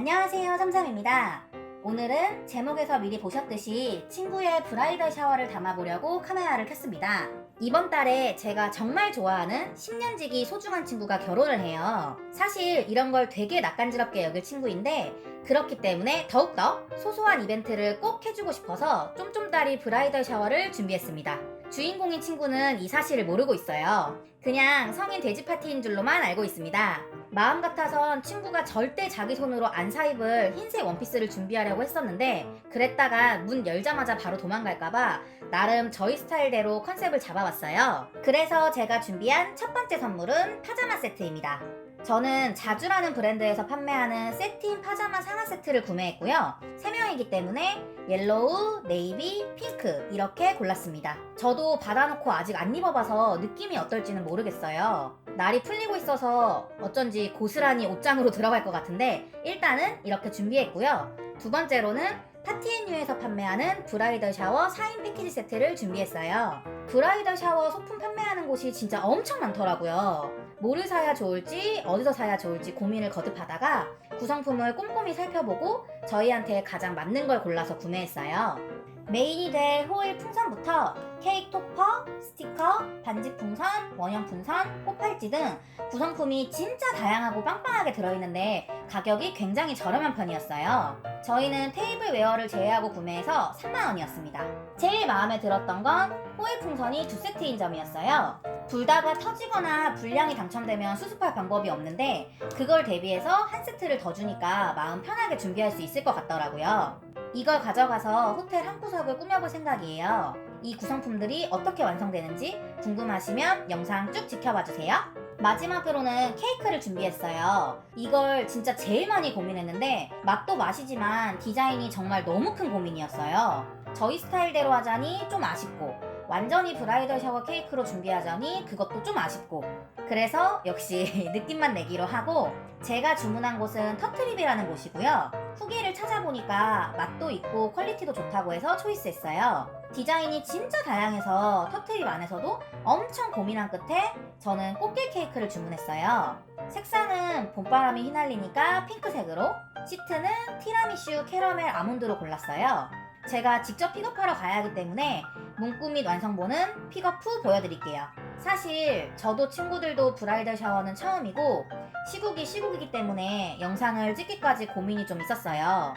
안녕하세요, 삼삼입니다. 오늘은 제목에서 미리 보셨듯이 친구의 브라이덜 샤워를 담아보려고 카메라를 켰습니다. 이번 달에 제가 정말 좋아하는 10년지기 소중한 친구가 결혼을 해요. 사실 이런 걸 되게 낯간지럽게 여길 친구인데 그렇기 때문에 더욱더 소소한 이벤트를 꼭 해주고 싶어서 쫌쫌다리 브라이덜 샤워를 준비했습니다. 주인공인 친구는 이 사실을 모르고 있어요. 그냥 성인 돼지 파티인 줄로만 알고 있습니다. 마음 같아선 친구가 절대 자기 손으로 안 사입을 흰색 원피스를 준비하려고 했었는데 그랬다가 문 열자마자 바로 도망갈까봐 나름 저희 스타일대로 컨셉을 잡아봤어요. 그래서 제가 준비한 첫 번째 선물은 파자마 세트입니다. 저는 자주라는 브랜드에서 판매하는 세틴 파자마 상하 세트를 구매했고요. 3명이기 때문에 옐로우, 네이비, 핑크 이렇게 골랐습니다. 저도 받아놓고 아직 안 입어봐서 느낌이 어떨지는 모르겠어요. 날이 풀리고 있어서 어쩐지 고스란히 옷장으로 들어갈 것 같은데 일단은 이렇게 준비했고요. 두 번째로는 파티앤유에서 판매하는 브라이덜 샤워 4인 패키지 세트를 준비했어요. 브라이덜 샤워 소품 판매하는 곳이 진짜 엄청 많더라고요. 뭐를 사야 좋을지 어디서 사야 좋을지 고민을 거듭하다가 구성품을 꼼꼼히 살펴보고 저희한테 가장 맞는 걸 골라서 구매했어요. 메인이 될 호일 풍선부터 케이크 토퍼, 스티커, 반지 풍선, 원형 풍선, 꽃팔찌 등 구성품이 진짜 다양하고 빵빵하게 들어있는데 가격이 굉장히 저렴한 편이었어요. 저희는 테이블 웨어를 제외하고 구매해서 3만원이었습니다. 제일 마음에 들었던 건 호일 풍선이 두 세트인 점이었어요. 불다가 터지거나 불량이 당첨되면 수습할 방법이 없는데 그걸 대비해서 한 세트를 더 주니까 마음 편하게 준비할 수 있을 것 같더라고요. 이걸 가져가서 호텔 한 구석을 꾸며볼 생각이에요. 이 구성품들이 어떻게 완성되는지 궁금하시면 영상 쭉 지켜봐 주세요. 마지막으로는 케이크를 준비했어요. 이걸 진짜 제일 많이 고민했는데 맛도 맛이지만 디자인이 정말 너무 큰 고민이었어요. 저희 스타일대로 하자니 좀 아쉽고 완전히 브라이덜 샤워 케이크로 준비하자니 그것도 좀 아쉽고 그래서 역시 느낌만 내기로 하고 제가 주문한 곳은 터트립이라는 곳이고요. 후기를 찾아보니까 맛도 있고 퀄리티도 좋다고 해서 초이스했어요. 디자인이 진짜 다양해서 터트립 안에서도 엄청 고민한 끝에 저는 꽃게 케이크를 주문했어요. 색상은 봄바람이 휘날리니까 핑크색으로, 시트는 티라미슈 캐러멜 아몬드로 골랐어요. 제가 직접 픽업하러 가야 하기 때문에 문구 및 완성본은 픽업 후 보여드릴게요. 사실 저도 친구들도 브라이덜 샤워는 처음이고 시국이 시국이기 때문에 영상을 찍기까지 고민이 좀 있었어요.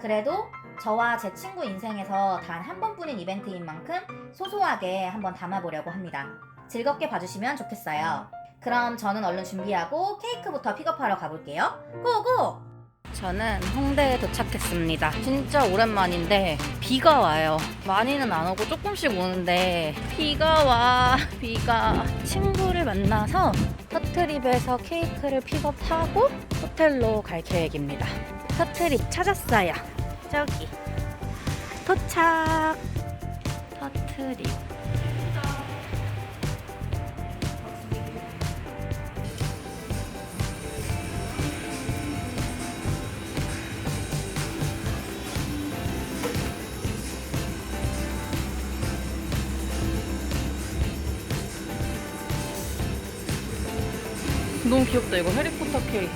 그래도 저와 제 친구 인생에서 단 한 번뿐인 이벤트인 만큼 소소하게 한번 담아보려고 합니다. 즐겁게 봐주시면 좋겠어요. 그럼 저는 얼른 준비하고 케이크부터 픽업하러 가볼게요. 고고! 저는 홍대에 도착했습니다. 진짜 오랜만인데 비가 와요. 많이는 안 오고 조금씩 오는데 비가 와. 비가 친구를 만나서 터트립에서 케이크를 픽업하고 호텔로 갈 계획입니다. 터트립 찾았어요. 저기 도착. 터트립. 너무 귀엽다 이거 해리포터 케이크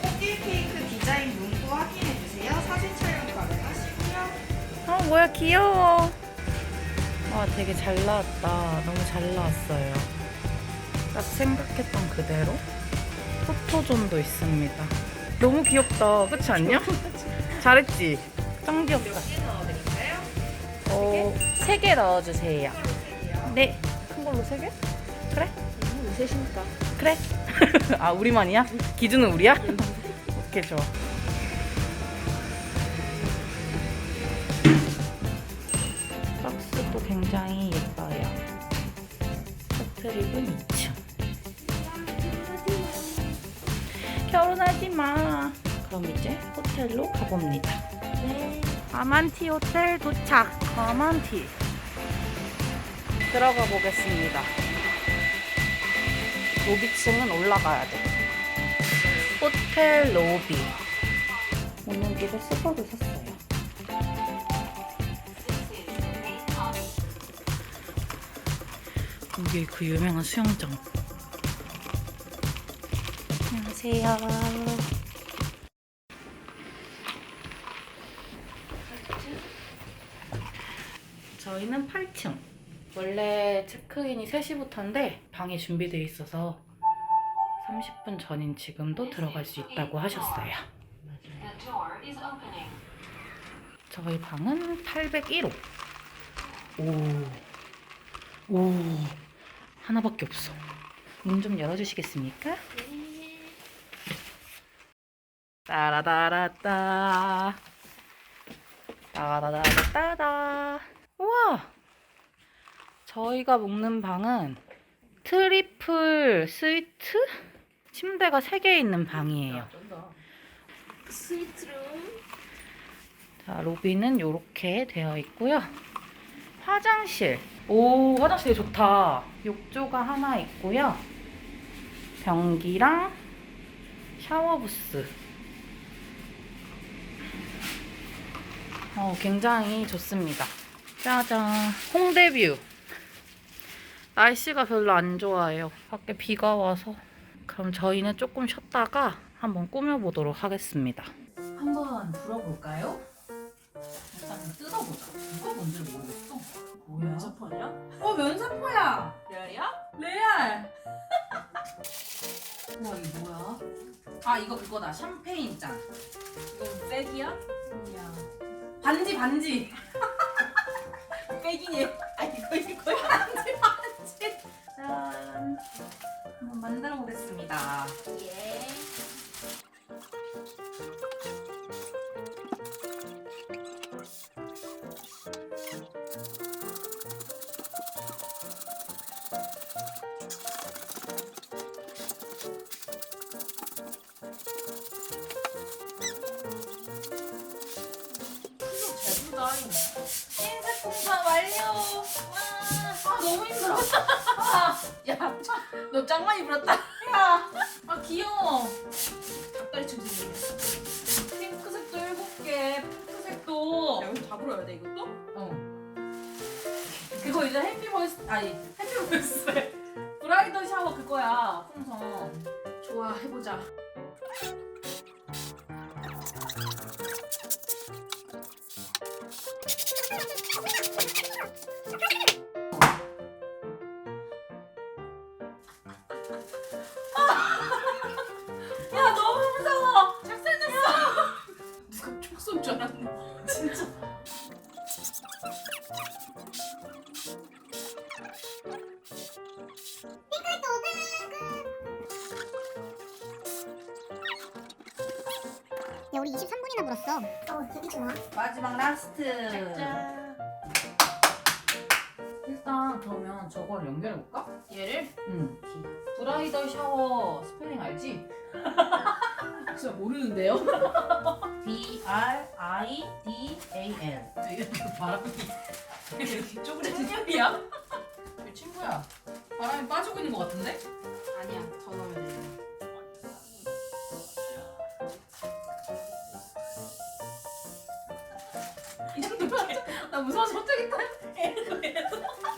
꽃게 케이크 디자인 문구 확인해 주세요. 사진 촬영 가능하시고요. 아 뭐야 귀여워 와 되게 잘 나왔다 너무 잘 나왔어요 딱 생각했던 그대로 포토존도 있습니다 너무 귀엽다 그렇지 않냐? 잘했지? 짱 귀엽다 몇 개 넣어드릴까요? 어, 세개 넣어주세요 네 큰 걸로 세 개? 그래? 셋이니까. 그래? 아 우리만이야? 기준은 우리야? 오케이 좋아. 박스도 굉장히 예뻐요. 터트립은 2층 결혼하지 마. 그럼 이제 호텔로 가봅니다. 네. 아만티 호텔 도착. 아만티. 들어가 보겠습니다 로비층은 올라가야 돼. 호텔 로비. 오늘기서 스퍼도 샀어요. 이게 그 유명한 수영장. 안녕하세요. 저희는 8층. 원래 체크인이 3시부터인데 방이 준비되어 있어서 30분 전인 지금도 들어갈 수 있다고 하셨어요. 저희 방은 801호. 오. 오. 하나밖에 없어. 문 좀 열어주시겠습니까? 따라다라따. 따라다라따다. 저희가 묵는 방은 트리플 스위트? 침대가 3개 있는 방이에요. 자, 로비는 이렇게 되어 있고요. 화장실. 오, 화장실 좋다. 욕조가 하나 있고요. 변기랑 샤워 부스. 어, 굉장히 좋습니다. 짜잔. 홍대뷰. 날씨가 별로 안 좋아요. 밖에 비가 와서. 그럼 저희는 조금 쉬었다가 한번 꾸며보도록 하겠습니다. 한번 불어볼까요? 일단 뜯어보자. 누가 뭔지 모르겠어. 뭐야? 면접하냐? 어 면사포야. 레알이야? 레알. 와 이거 뭐야? 아 이거 그거다. 샴페인 잔. 이건 백이야? 뭐야? 반지 반지. 백이니? 아 이거 이거 반지 반지. 짠. 한번 만들어 보겠습니다. 예. 짱 많이 불었다. 야. 아 귀여워. 닭다리 춤 생겼네. 핑크색도 일곱 개. 핑크색도. 야, 여기 다 불어야 돼 이것도? 어. 그거 이제 해피버스 아니 해피버스 브라이더 샤워 그거야 풍선. 좋아, 해보자. 야 우리 23분이나 불었어. 어 되게 좋아. 마지막 라스트. 짠. 일단 그러면 저걸 연결해 볼까? 얘를 응. 브라이더 샤워 스펠링 알지? 진짜 모르는데요? B R I D A L. 이렇게 바람이 이렇게 쪼그려지냐? 이 친구야. 바람이 빠지고 있는 것 같은데? 아니야, 더 넣으면 돼. 나 무서워서 못하겠다. 무서워.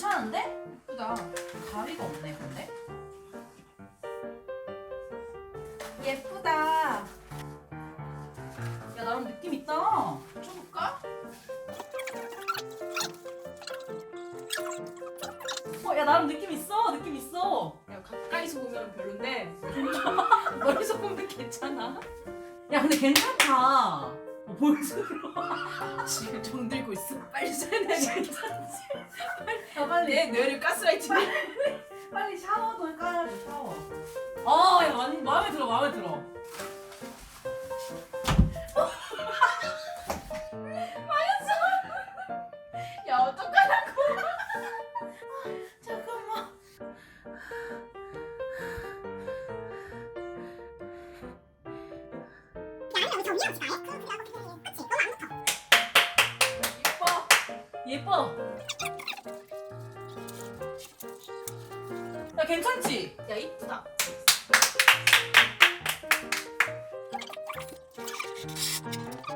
괜찮은데? 예쁘다. 가위가 없네 근데. 예쁘다. 야 나름 느낌 있다. 쳐볼까? 어 야 나름 느낌 있어. 느낌 있어. 야, 가까이서 보면 별론데 멀리서 보면 괜찮아. 야 근데 괜찮다. 어, 벌써. 지금 정 들고 있어. 빨리 써야 돼. 괜찮지? 야 빨리 내 뇌를 가스라이팅. 빨리 샤워도 까야지 샤워. 어 야 완 마음에 들어 마음에 들어. 괜찮지? 야 이쁘다.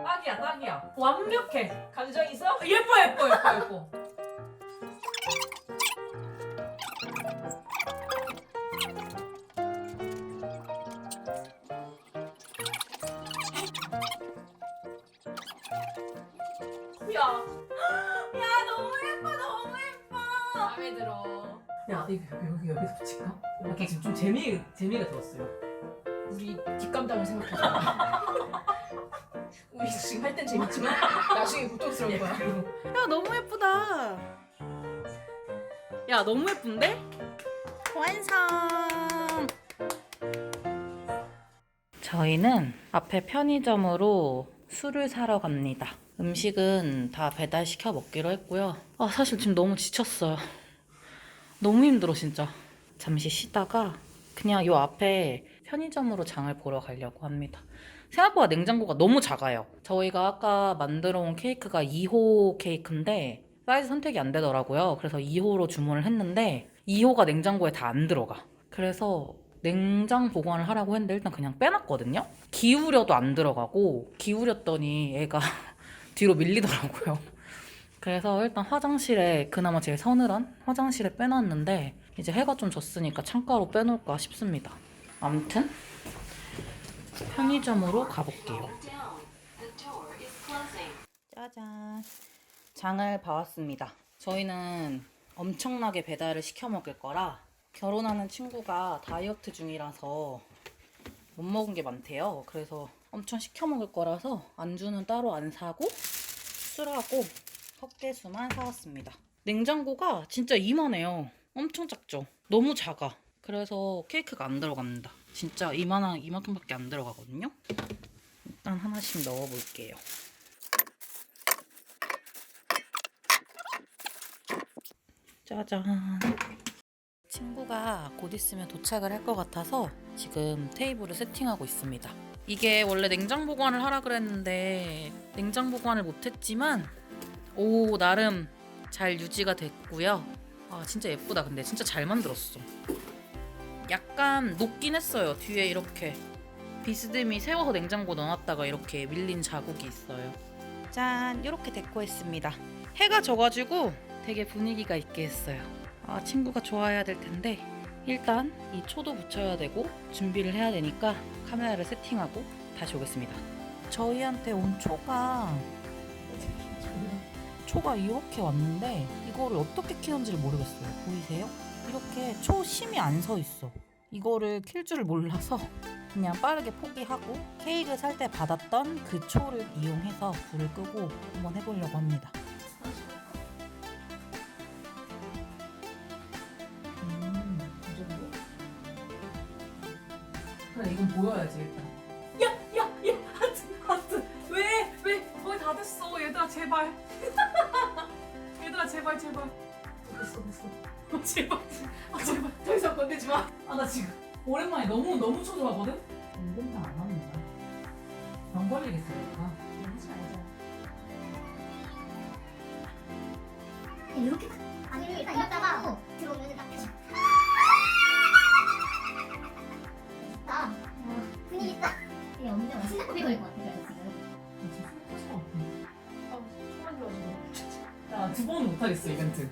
딱이야 딱이야. 완벽해. 감정 있어? 예뻐 예뻐 예뻐 예뻐. 야. 야 너무 예뻐 너무 예뻐. 마음에 들어. 야 이거 여기 여기 여기서 붙일까? 이렇게 지금 좀 재미 재미가 들었어요. 우리 뒷감당을 생각하자. 우리 지금 할 땐 재밌지만 나중에 고통스러울 거야. 야 너무 예쁘다. 야 너무 예쁜데? 완성. 저희는 앞에 편의점으로 술을 사러 갑니다. 음식은 다 배달 시켜 먹기로 했고요. 아 사실 지금 너무 지쳤어요. 너무 힘들어 진짜. 잠시 쉬다가 그냥 요 앞에 편의점으로 장을 보러 가려고 합니다. 생각보다 냉장고가 너무 작아요. 저희가 아까 만들어 온 케이크가 2호 케이크인데 사이즈 선택이 안 되더라고요. 그래서 2호로 주문을 했는데 2호가 냉장고에 다 안 들어가. 그래서 냉장 보관을 하라고 했는데 일단 그냥 빼놨거든요. 기울여도 안 들어가고 기울였더니 애가 뒤로 밀리더라고요. 그래서 일단 화장실에 그나마 제일 서늘한 화장실에 빼놨는데 이제 해가 좀 졌으니까 창가로 빼놓을까 싶습니다. 아무튼 편의점으로 가볼게요. 짜잔. 장을 봐왔습니다. 저희는 엄청나게 배달을 시켜 먹을 거라 결혼하는 친구가 다이어트 중이라서 못 먹은 게 많대요. 그래서 엄청 시켜 먹을 거라서 안주는 따로 안 사고 술하고 헛개수만 사왔습니다. 냉장고가 진짜 이만해요. 엄청 작죠? 너무 작아. 그래서 케이크가 안 들어갑니다. 진짜 이만한 이만큼밖에 안 들어가거든요. 일단 하나씩 넣어볼게요. 짜잔. 친구가 곧 있으면 도착을 할 것 같아서 지금 테이블을 세팅하고 있습니다. 이게 원래 냉장 보관을 하라 그랬는데 냉장 보관을 못했지만 오 나름 잘 유지가 됐고요. 아 진짜 예쁘다 근데 진짜 잘 만들었어. 약간 녹긴 했어요. 뒤에 이렇게 비스듬히 세워서 냉장고 넣어놨다가 이렇게 밀린 자국이 있어요. 짠 이렇게 데코했습니다. 해가 져가지고 되게 분위기가 있게 했어요. 아 친구가 좋아해야 될 텐데 일단 이 초도 붙여야 되고 준비를 해야 되니까 카메라를 세팅하고 다시 오겠습니다. 저희한테 온 초가 초가 이렇게 왔는데 이거를 어떻게 키는지를 모르겠어요. 보이세요? 이렇게 초 심이 안 서 있어. 이거를 킬 줄을 몰라서 그냥 빠르게 포기하고 케이크 살 때 받았던 그 초를 이용해서 불을 끄고 한번 해보려고 합니다. 음, 이 정도? 그래, 이건 보여야지 일단. 야 야 야 하트 하트 왜 왜 거의 다 됐어 얘들아 제발 제발 제발 됐어, 됐어. 어, 제발 아 제발 더 이상 건들지 마. 아, 나 지금 오랜만에 너무 너무 초 좋아하거든? 은근 다안 합니다. 병 걸리겠으니까. 하지 말자. 이렇게 아니 일단 이따가 들어오면 딱 펴. 나 어, 분위기 있다. 이게 엄청 신나게 걸릴 것 같아 두 번은 못하겠어, 이벤트.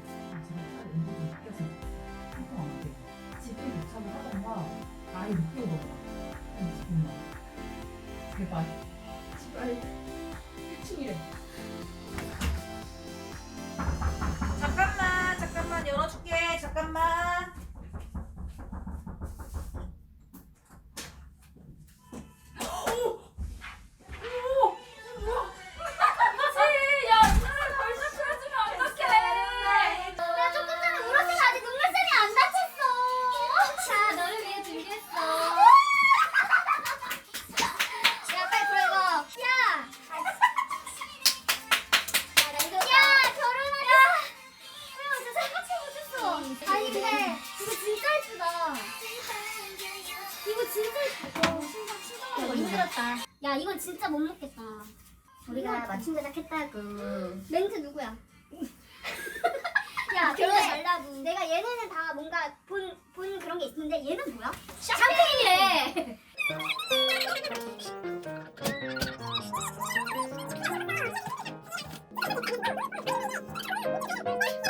진짜 못 먹겠다. 우리가 맞춤 제작했다고. 멘트 누구야? 야, 결혼 근데 잘라고. 내가 얘네는 다 뭔가 본, 본 그런 게 있는데 얘는 뭐야? 샴페인이래.